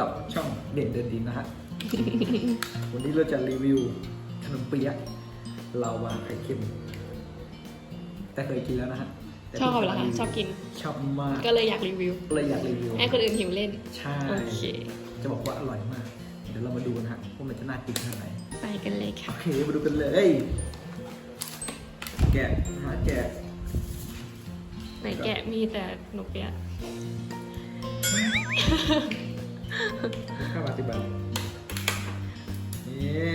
กับช่องเด่นเดินดินนะฮะ วันนี้เราจะรีวิวขนมเปี๊ยะลาวาไข่เค็ม แต่เคยกินแล้วนะฮะแต่ชอบเพิ่งเหรอคะมาวิวชอบกิน ชอบมาก ก็เลยอยากรีวิวเลยอยากรีวิวให้คนอื่นหิวเล่น ใช่ โอเค จะบอกว่าอร่อยมาก เดี๋ยวเรามาดูนะฮะว่ามันจะน่ากินขนาดไหน ไปกันเลยโอค่ะเค มาดูกันเลย แกะหาแกะไหนแกะมีแต่หนูเปียะ ข้าวบาสิบบาทนี่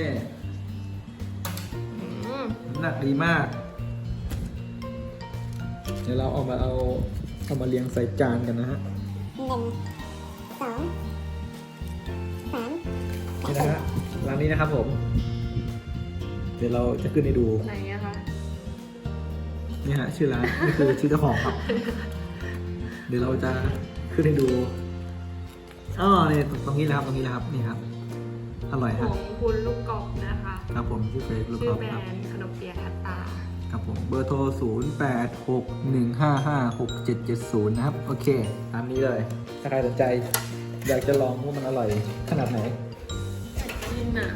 อืมน้ำหนักดีมาก เดี๋ยวเราเอามาเอาเอามาเรียงใส่จานกันนะฮะหนึ่งสองสามนี่นะฮะร้านนี้นะครับผม เดี๋ยวเราจะขึ้นให้ดู ไหนอะคะนี่ฮะชื่อร้านนี่คือชื่อเจ้าของครับ เดี๋ยวเราจะขึ้นให้ดู อ๋อเนี่ยตรงตรงนี้นะครับตรงนี้นะครับนี่ครับอร่อยขฮะองคุณลูกกอกนะคะ ครับผมชื่อเฟซลูกชื่กออล์ฟแบรครับนด์ขนมเปียะทัตตา ครับผมเบอร์โทร 0 8 6 1 5 5 6 7 7 0 นะครับ โอเคตามนี้เลย ถ้าใครสนใจ อยากจะลองว่ามันอร่อย ขนาดไหนกินอะ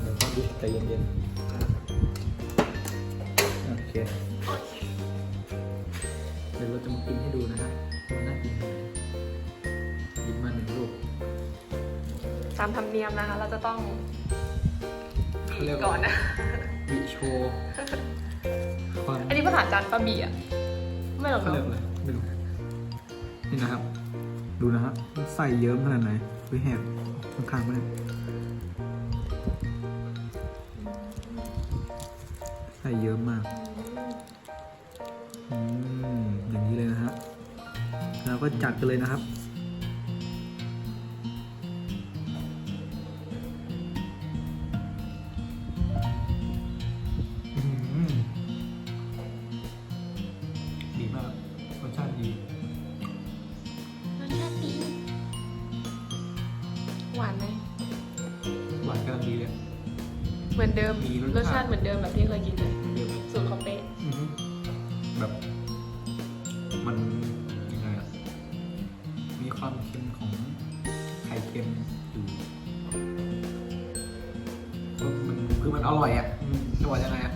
เดี๋ยวต้องดูใจเย็นๆโอเค โอเค เดี๋ยวเราจะมากินให้ดูนะฮะ ตามธรรมเนียมนะคะ เราจะต้องเขาเรียกว่าก่อนนะบิโชว์ความอันนี้ภาษาจันปะบีอะไม่หรอกเขาเนเรียกอะอะไรไม่รู้นี่นะครับ ดูนะฮะมันใส่เยิ้มขนาดไหนวิแหกข้างๆไม่ได้ใส่เยิ้มมาก อืมอย่างนี้เลยนะฮะแล้วก็จัดกันเลยนะครับ หวานกำลังดีเลยเหมือนเดิม มีรสชาติรสชาติเหมือนเดิมแบบที่เคยกินเลยเดียวเลยสูตรของเป๊ะอือหือแบบ มันยังไงอะมีความเค็มของไข่เค็มอยู่คือมันคือมันอร่อยอะอืมจะว่ายังไงอะ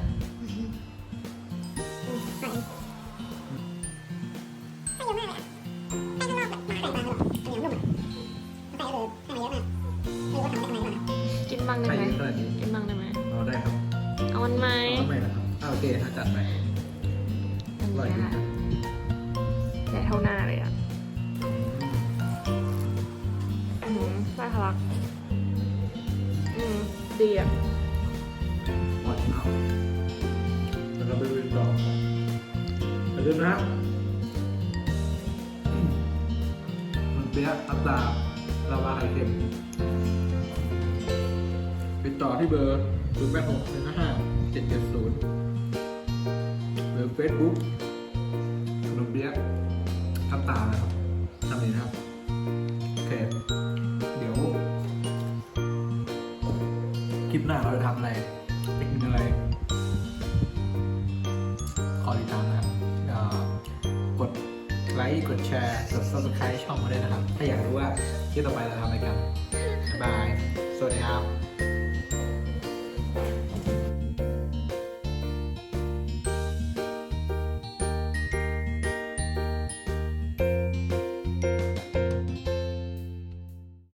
อามันไหมเอาไม่นะครับอ่าโอเคถ้าจัดไปอันอร่อยนี้ดีค่ะใหญ่เท่าหน้าเลยอะอืมน่าทะลักอืมดีอะหวานมากแล้วก็ไปดูต่ออย่าลืมนะครับอืมมันเปี๊ยะอัตราลาวาไข่เค็มติดต่อที่เบอร์ 0 8 6 1 5 7 7 0เบอร์เฟซบุ๊กขนมเปี๊ยะอัตรานะครับทำนี้นะครับโอเคเดี๋ยวคลิปหน้าเราจะทำอะไรจะกินอะไรขอติดตามนะครับกดไลค์กดแชร์กด subscribe ช่องมาด้วยนะครับ ถ้าอยากรู้ว่าคลิปต่อไปเราทำอะไรกัน บ๊ายบาย สวัสดีครับ